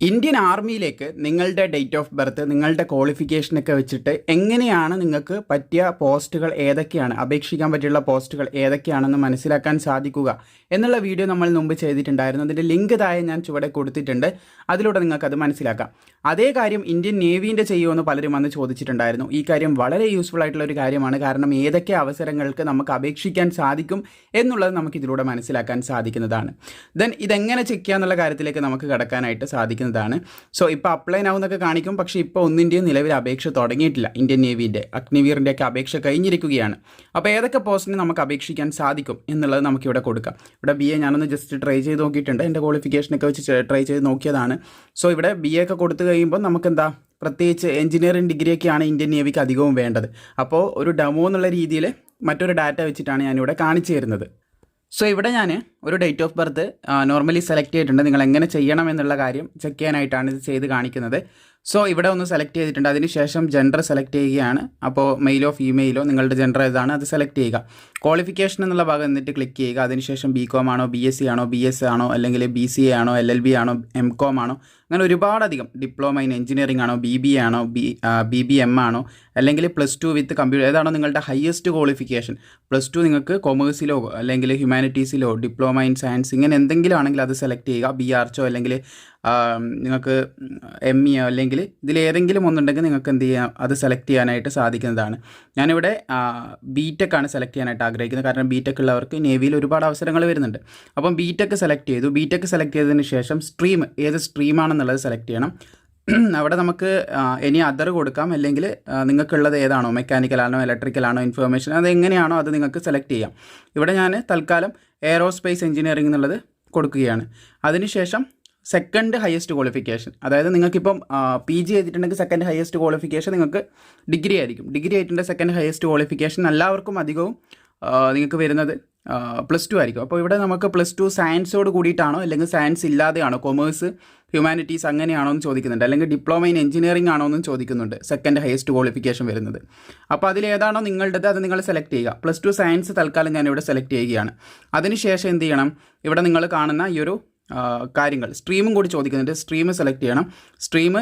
Indian ആർമിയിലേക്ക് നിങ്ങളുടെ date of birth നിങ്ങളുടെ ക്വാളിഫിക്കേഷനൊക്കെ വെച്ചിട്ട് എങ്ങനെയാണ് നിങ്ങൾക്ക് പറ്റിയ പോസ്റ്റുകൾ ഏതൊക്കെയാണ് അപേക്ഷിക്കാൻ പറ്റിയുള്ള പോസ്റ്റുകൾ ഏതൊക്കെയാണെന്ന് മനസ്സിലാക്കാൻ സാധിക്കുക എന്നുള്ള വീഡിയോ നമ്മൾ മുമ്പ് ചെയ്തിട്ടുണ്ടായിരുന്നു. അതിന്റെ ലിങ്ക് താഴെ ഞാൻ ചുവടെ കൊടുത്തിട്ടുണ്ട്. അതിലൂടെ നിങ്ങൾക്ക് അത് മനസ്സിലാക്കാം. അതേ കാര്യം ഇന്ത്യൻ നേവീന്റെ ചെയ്യുമെന്ന് പലരും വന്ന് ചോദിച്ചിട്ടുണ്ടായിരുന്നു. ഈ കാര്യം വളരെ യൂസ്ഫുൾ ആയിട്ടുള്ള ഒരു കാര്യമാണ്. കാരണം ഏതൊക്കെ അവസരങ്ങൾക്ക് നമുക്ക് അപേക്ഷിക്കാൻ സാധിക്കും എന്നുള്ളത് നമുക്ക് ഇതിലൂടെ മനസ്സിലാക്കാൻ സാധിക്കുന്നതാണ്. ദെൻ ഇതെങ്ങനെ ചെക്ക് ചെയ്യാന്നുള്ള കാര്യത്തിലേക്ക് നമുക്ക് കടക്കാനായിട്ട് സാധിക്കുന്നതാണ് സോ ഇപ്പോൾ അപ്ലൈ ആവുന്നൊക്കെ കാണിക്കും. പക്ഷേ ഇപ്പോൾ ഒന്നിന്റെയും നിലവിൽ അപേക്ഷ തുടങ്ങിയിട്ടില്ല. ഇന്ത്യൻ നേവിന്റെ അഗ്നിവീറിന്റെ ഒക്കെ അപേക്ഷ കഴിഞ്ഞിരിക്കുകയാണ്. അപ്പോൾ ഏതൊക്കെ പോസ്റ്റിന് നമുക്ക് അപേക്ഷിക്കാൻ സാധിക്കും എന്നുള്ളത് നമുക്കിവിടെ കൊടുക്കാം. ഇവിടെ ബി എ ഞാനൊന്ന് ജസ്റ്റ് ട്രൈ ചെയ്ത് നോക്കിയിട്ടുണ്ട്. എന്റെ ക്വാളിഫിക്കേഷനൊക്കെ വെച്ച് ട്രൈ ചെയ്ത് നോക്കിയതാണ്. സോ ഇവിടെ ബി എ ഒക്കെ കൊടുത്തു കഴിയുമ്പോൾ നമുക്കെന്താ? പ്രത്യേകിച്ച് എഞ്ചിനീയറിംഗ് ഡിഗ്രിയൊക്കെയാണ് ഇന്ത്യൻ നേവിക്ക് അധികവും വേണ്ടത്. അപ്പോൾ ഒരു ഡെമോ എന്നുള്ള രീതിയിൽ മറ്റൊരു ഡാറ്റ വെച്ചിട്ടാണ് ഞാനിവിടെ കാണിച്ചു തരുന്നത്. സോ ഇവിടെ ഞാൻ ഒരു date of birth normally select ചെയ്തിട്ടുണ്ട്. നിങ്ങൾ എങ്ങനെ ചെയ്യണം എന്നുള്ള കാര്യം ചെക്ക് ചെയ്യാനായിട്ടാണ് ഇത് ചെയ്ത് കാണിക്കുന്നത്. സോ ഇവിടെ ഒന്ന് സെലക്ട് ചെയ്തിട്ടുണ്ട്. അതിനുശേഷം ജെൻഡർ സെലക്ട് ചെയ്യുകയാണ്. അപ്പോൾ മെയിലോ ഫീമെയിലോ നിങ്ങളുടെ ജെൻഡർ ഏതാണ് അത് സെലക്ട് ചെയ്യുക. ക്വാളിഫിക്കേഷൻ എന്നുള്ള ഭാഗം എന്നിട്ട് ക്ലിക്ക് ചെയ്യുക. അതിനുശേഷം ബി കോം ആണോ ബി എസ് സി ആണോ ബി എസ് ആണോ അല്ലെങ്കിൽ ബി സി എ ആണോ എൽ എൽ ബി ആണോ എം കോം ആണോ അങ്ങനെ ഒരുപാടധികം. ഡിപ്ലോമ ഇൻ എഞ്ചിനീയറിംഗ് ആണോ ബി ബി ആണോ ബി ബി ബി എം ആണോ അല്ലെങ്കിൽ പ്ലസ് ടു വിത്ത് കമ്പ്യൂട്ടർ ഏതാണോ നിങ്ങളുടെ ഹയസ്റ്റ് ക്വാളിഫിക്കേഷൻ പ്ലസ് ടു നിങ്ങൾക്ക് കൊമേഴ്സിലോ അല്ലെങ്കിൽ ഹ്യൂമാനിറ്റീസിലോ ഡിപ്ലോമ ഇൻ സയൻസ് ഇങ്ങനെ എന്തെങ്കിലും ആണെങ്കിൽ അത് സെലക്ട് ചെയ്യുക. ബി ആർച്ചോ അല്ലെങ്കിൽ നിങ്ങൾക്ക് എം ഇ അല്ലെങ്കിൽ ഇതിലേതെങ്കിലും ഒന്നുണ്ടെങ്കിൽ നിങ്ങൾക്ക് എന്ത് ചെയ്യാം? അത് സെലക്ട് ചെയ്യാനായിട്ട് സാധിക്കുന്നതാണ്. ഞാനിവിടെ ബി ടെക് ആണ് സെലക്ട് ചെയ്യാനായിട്ട് ആഗ്രഹിക്കുന്നത്. കാരണം ബിടെക് ഉള്ളവർക്ക് നേവിയിൽ ഒരുപാട് അവസരങ്ങൾ വരുന്നുണ്ട്. അപ്പം ബിടെക് സെലക്ട് ചെയ്തു. ബിടെക് സെലക്ട് ചെയ്തതിന് ശേഷം സ്ട്രീം ഏത് സ്ട്രീമാണെന്നുള്ളത് സെലക്ട് ചെയ്യണം. അവിടെ നമുക്ക് ഇനി അതർ കൊടുക്കാം. അല്ലെങ്കിൽ നിങ്ങൾക്കുള്ളത് ഏതാണോ? മെക്കാനിക്കലാണോ ഇലക്ട്രിക്കലാണോ ഇൻഫർമേഷൻ അത് എങ്ങനെയാണോ അത് നിങ്ങൾക്ക് സെലക്ട് ചെയ്യാം. ഇവിടെ ഞാൻ തൽക്കാലം എയറോസ്പേസ് എഞ്ചിനീയറിംഗ് എന്നുള്ളത് കൊടുക്കുകയാണ്. അതിനുശേഷം സെക്കൻഡ് ഹയസ്റ്റ് ക്വാളിഫിക്കേഷൻ അതായത് നിങ്ങൾക്കിപ്പം പി ജി ചെയ്തിട്ടുണ്ടെങ്കിൽ സെക്കൻഡ് ഹയസ്റ്റ് ക്വാളിഫിക്കേഷൻ നിങ്ങൾക്ക് ഡിഗ്രി ആയിരിക്കും. ഡിഗ്രി ആയിട്ടുണ്ടെങ്കിൽ സെക്കൻഡ് ഹയസ്റ്റ് ക്വാളിഫിക്കേഷൻ എല്ലാവർക്കും അധികവും നിങ്ങൾക്ക് വരുന്നത് പ്ലസ് ടു ആയിരിക്കും. അപ്പോൾ ഇവിടെ നമുക്ക് പ്ലസ് ടു സയൻസോട് കൂടിയിട്ടാണോ അല്ലെങ്കിൽ സയൻസ് ഇല്ലാതെയാണോ കൊമേഴ്സ് ഹ്യൂമാനിറ്റീസ് അങ്ങനെയാണോ എന്ന് ചോദിക്കുന്നുണ്ട്. അല്ലെങ്കിൽ ഡിപ്ലോമ ഇൻ എഞ്ചിനീയറിംഗ് ആണോ എന്നും ചോദിക്കുന്നുണ്ട് സെക്കൻഡ് ഹയസ്റ്റ് ക്വാളിഫിക്കേഷൻ വരുന്നത്. അപ്പോൾ അതിലേതാണോ നിങ്ങളുടേത് അത് നിങ്ങൾ സെലക്ട് ചെയ്യുക. പ്ലസ് ടു സയൻസ് തൽക്കാലം ഞാൻ ഇവിടെ സെലക്ട് ചെയ്യുകയാണ് അതിനുശേഷം എന്ത് ചെയ്യണം ഇവിടെ നിങ്ങൾ കാണുന്ന ഈ ഒരു കാര്യങ്ങൾ. സ്ട്രീമും കൂടി ചോദിക്കുന്നുണ്ട്. സ്ട്രീം സെലക്ട് ചെയ്യണം. Stream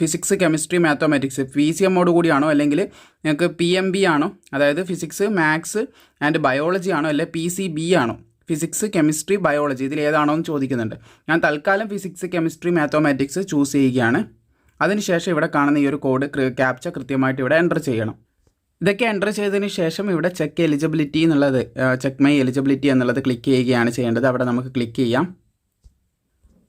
physics chemistry mathematics P C എമ്മോട് കൂടിയാണോ? അല്ലെങ്കിൽ നിങ്ങൾക്ക് പി എം ബി ആണോ? അതായത് ഫിസിക്സ് മാത്സ് ആൻഡ് ബയോളജി ആണോ? അല്ലെങ്കിൽ പി സി ബി ആണോ? ഫിസിക്സ് കെമിസ്ട്രി ബയോളജി ഇതിൽ ഏതാണോ എന്ന് ചോദിക്കുന്നുണ്ട്. ഞാൻ തൽക്കാലം ഫിസിക്സ് കെമിസ്ട്രി മാത്തമാറ്റിക്സ് ചൂസ് ചെയ്യുകയാണ്. അതിനുശേഷം ഇവിടെ കാണുന്ന ഈ ഒരു കോഡ് ക്യാപ്ച കൃത്യമായിട്ട് ഇവിടെ എന്റർ ചെയ്യണം. ഇതൊക്കെ എന്റർ ചെയ്തതിന് ശേഷം ഇവിടെ ചെക്ക് എലിജിബിലിറ്റി എന്നുള്ളത് ചെക്ക് മൈ എലിജിബിലിറ്റി എന്നുള്ളത് ക്ലിക്ക് ചെയ്യുകയാണ് ചെയ്യേണ്ടത്. അവിടെ നമുക്ക് ക്ലിക്ക് ചെയ്യാം.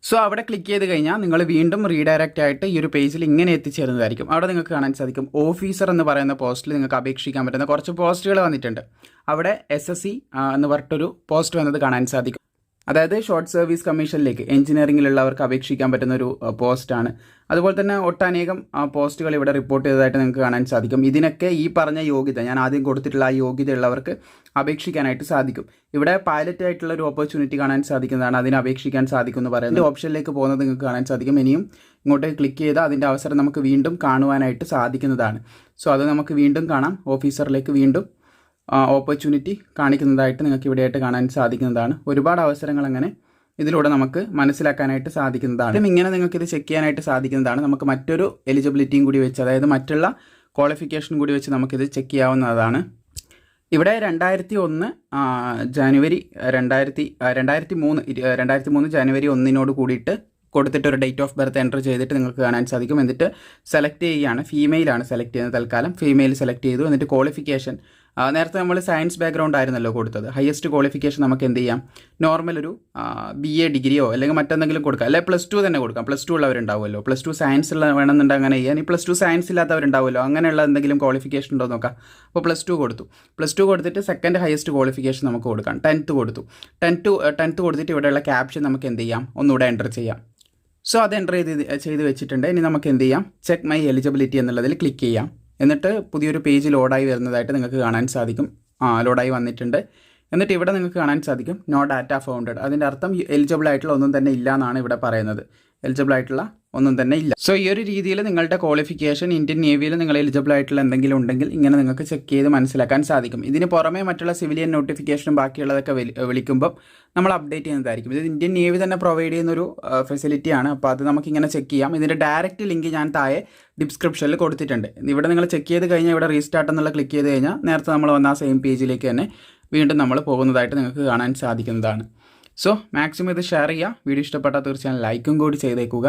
സോ അവിടെ ക്ലിക്ക് ചെയ്ത് കഴിഞ്ഞാൽ നിങ്ങൾ വീണ്ടും റീഡയറക്റ്റ് ആയിട്ട് ഈ ഒരു പേജിൽ ഇങ്ങനെ എത്തിച്ചേരുന്നതായിരിക്കും. അവിടെ നിങ്ങൾക്ക് കാണാൻ സാധിക്കും. ഓഫീസർ എന്ന് പറയുന്ന പോസ്റ്റിൽ നിങ്ങൾക്ക് അപേക്ഷിക്കാൻ പറ്റുന്ന കുറച്ച് പോസ്റ്റുകൾ വന്നിട്ടുണ്ട്. അവിടെ എസ് എസ് സി എന്ന് പറഞ്ഞിട്ടൊരു പോസ്റ്റ് വന്നത് കാണാൻ സാധിക്കും. അതായത് ഷോർട്ട് സർവീസ് കമ്മീഷനിലേക്ക് എഞ്ചിനീയറിംഗിലുള്ളവർക്ക് അപേക്ഷിക്കാൻ പറ്റുന്ന ഒരു പോസ്റ്റാണ് അതുപോലെ തന്നെ ഒട്ടനേകം പോസ്റ്റുകൾ ഇവിടെ റിപ്പോർട്ട് ചെയ്തതായിട്ട് നിങ്ങൾക്ക് കാണാൻ സാധിക്കും. ഇതിനൊക്കെ ഈ പറഞ്ഞ യോഗ്യത ഞാൻ ആദ്യം കൊടുത്തിട്ടുള്ള ആ യോഗ്യത ഉള്ളവർക്ക് അപേക്ഷിക്കാനായിട്ട് സാധിക്കും. ഇവിടെ പൈലറ്റ് ആയിട്ടുള്ള ഒരു ഓപ്പർച്യൂണിറ്റി കാണാൻ സാധിക്കുന്നതാണ് അതിന് അപേക്ഷിക്കാൻ സാധിക്കും എന്ന് പറയുന്നത്. ഓപ്ഷനിലേക്ക് പോകുന്നത് നിങ്ങൾക്ക് കാണാൻ സാധിക്കും. ഇനിയും ഇങ്ങോട്ട് ക്ലിക്ക് ചെയ്താൽ അതിന്റെ അവസരം നമുക്ക് വീണ്ടും കാണുവാനായിട്ട് സാധിക്കുന്നതാണ്. സോ അത് നമുക്ക് വീണ്ടും കാണാം. ഓഫീസറിലേക്ക് വീണ്ടും ഓപ്പർച്യൂണിറ്റി കാണിക്കുന്നതായിട്ട് നിങ്ങൾക്ക് ഇവിടെയായിട്ട് കാണാൻ സാധിക്കുന്നതാണ്. ഒരുപാട് അവസരങ്ങൾ അങ്ങനെ ഇതിലൂടെ നമുക്ക് മനസ്സിലാക്കാനായിട്ട് സാധിക്കുന്നതാണ്. ഇങ്ങനെ നിങ്ങൾക്ക് ഇത് ചെക്ക് ചെയ്യാനായിട്ട് സാധിക്കുന്നതാണ്. നമുക്ക് മറ്റൊരു എലിജിബിലിറ്റിയും കൂടി വെച്ച് അതായത് മറ്റുള്ള ക്വാളിഫിക്കേഷൻ കൂടി വെച്ച് നമുക്കിത് ചെക്ക് ചെയ്യാവുന്നതാണ്. ഇവിടെ രണ്ടായിരത്തി ഒന്ന് ജാനുവരി രണ്ടായിരത്തി രണ്ടായിരത്തി മൂന്ന് രണ്ടായിരത്തി മൂന്ന് ജാനുവരി ഒന്നിനോട് കൂടിയിട്ട് കൊടുത്തിട്ട് ഒരു ഡേറ്റ് ഓഫ് ബർത്ത് എന്റർ ചെയ്തിട്ട് നിങ്ങൾക്ക് കാണാൻ സാധിക്കും. എന്നിട്ട് സെലക്ട് ചെയ്യുകയാണ്. ഫീമെയിലാണ് സെലക്ട് ചെയ്യുന്നത് തൽക്കാലം. ഫീമെയിൽ സെലക്ട് ചെയ്തു. എന്നിട്ട് ക്വാളിഫിക്കേഷൻ നേരത്തെ നമ്മൾ സയൻസ് ബാക്ക്ഗ്രൗണ്ട് ആയിരുന്നല്ലോ കൊടുത്തത്. ഹയസ്റ്റ് ക്വാളിഫിക്കേഷൻ നമുക്ക് എന്ത് ചെയ്യാം? നോർമൽ ഒരു ബി എ ഡിഗ്രിയോ അല്ലെങ്കിൽ മറ്റെന്തെങ്കിലും കൊടുക്കാം. അല്ലെങ്കിൽ പ്ലസ് ടു തന്നെ കൊടുക്കാം. പ്ലസ് ടു ഉള്ളവരുണ്ടാവുമല്ലോ. പ്ലസ് ടു സയൻസ് ഉള്ള വേണമെന്നുണ്ടെങ്കിൽ അങ്ങനെ ചെയ്യാൻ ഈ പ്ലസ് ടു സയൻസ് ഇല്ലാത്തവരുണ്ടാവുമല്ലോ. അങ്ങനെയുള്ള എന്തെങ്കിലും ക്വാളിഫിക്കേഷൻ ഉണ്ടോ നോക്കാം. അപ്പോൾ പ്ലസ് ടു കൊടുത്തു. പ്ലസ് ടു കൊടുത്തിട്ട് സെക്കൻഡ് ഹയസ്റ്റ് ക്വാളിഫിക്കേഷൻ നമുക്ക് കൊടുക്കാം. ടെൻത്ത് കൊടുത്തു. ടെൻത്ത് ടെൻത്ത് കൊടുത്തിട്ട് ഇവിടെയുള്ള ക്യാപ്ഷൻ നമുക്ക് എന്ത് ചെയ്യാം? ഒന്നുകൂടെ എന്റർ ചെയ്യാം. സോ അത് എന്റർ ചെയ്ത് ചെയ്ത് വെച്ചിട്ടുണ്ട്. ഇനി നമുക്ക് എന്ത് ചെയ്യാം? ചെക്ക് മൈ എലിജിബിലിറ്റി എന്നുള്ളതിൽ ക്ലിക്ക് ചെയ്യാം. എന്നിട്ട് പുതിയൊരു പേജ് ലോഡായി വരുന്നതായിട്ട് നിങ്ങൾക്ക് കാണാൻ സാധിക്കും. ലോഡായി വന്നിട്ടുണ്ട്. എന്നിട്ട് ഇവിടെ നിങ്ങൾക്ക് കാണാൻ സാധിക്കും നോ ഡാറ്റ ഫൗണ്ടഡ് അതിന്റെ അർത്ഥം എലിജിബിൾ ആയിട്ടുള്ള ഒന്നും തന്നെ ഇല്ല എന്നാണ് ഇവിടെ പറയുന്നത്. എലിജിബിൾ ആയിട്ടുള്ള ഒന്നും തന്നെ ഇല്ല. സോ ഈ ഒരു രീതിയിൽ നിങ്ങളുടെ ക്വാളിഫിക്കേഷൻ ഇന്ത്യൻ നേവിയിൽ നിങ്ങൾ എലിജിബിൾ ആയിട്ടുള്ള എന്തെങ്കിലും ഉണ്ടെങ്കിൽ ഇങ്ങനെ നിങ്ങൾക്ക് ചെക്ക് ചെയ്ത് മനസ്സിലാക്കാൻ സാധിക്കും. ഇതിന് പുറമേ മറ്റുള്ള സിവിലിയൻ നോട്ടിഫിക്കേഷനും ബാക്കിയുള്ളതൊക്കെ വിളി- വിളിക്കുമ്പോൾ നമ്മൾ അപ്ഡേറ്റ് ചെയ്യുന്നതായിരിക്കും. ഇത് ഇന്ത്യൻ നേവി തന്നെ പ്രൊവൈഡ് ചെയ്യുന്നൊരു ഫെസിലിറ്റിയാണ് അപ്പോൾ അത് നമുക്കിങ്ങനെ ചെക്ക് ചെയ്യാം. ഇതിന്റെ ഡയറക്റ്റ് ലിങ്ക് ഞാൻ താഴെ ഡിസ്ക്രിപ്ഷനിൽ കൊടുത്തിട്ടുണ്ട്. ഇവിടെ നിങ്ങൾ ചെക്ക് ചെയ്ത് കഴിഞ്ഞാൽ ഇവിടെ റീസ്റ്റാർട്ട് എന്നുള്ള ക്ലിക്ക് ചെയ്ത് കഴിഞ്ഞാൽ നേരത്തെ നമ്മൾ വന്ന ആ സെയിം പേജിലേക്ക് തന്നെ വീണ്ടും നമ്മൾ പോകുന്നതായിട്ട് നിങ്ങൾക്ക് കാണാൻ സാധിക്കുന്നതാണ്. സോ മാക്സിമം ഇത് ഷെയർ ചെയ്യുക വീഡിയോ ഇഷ്ടപ്പെട്ടാൽ തീർച്ചയായും ലൈക്കും കൂടി ചെയ്തേക്കുക.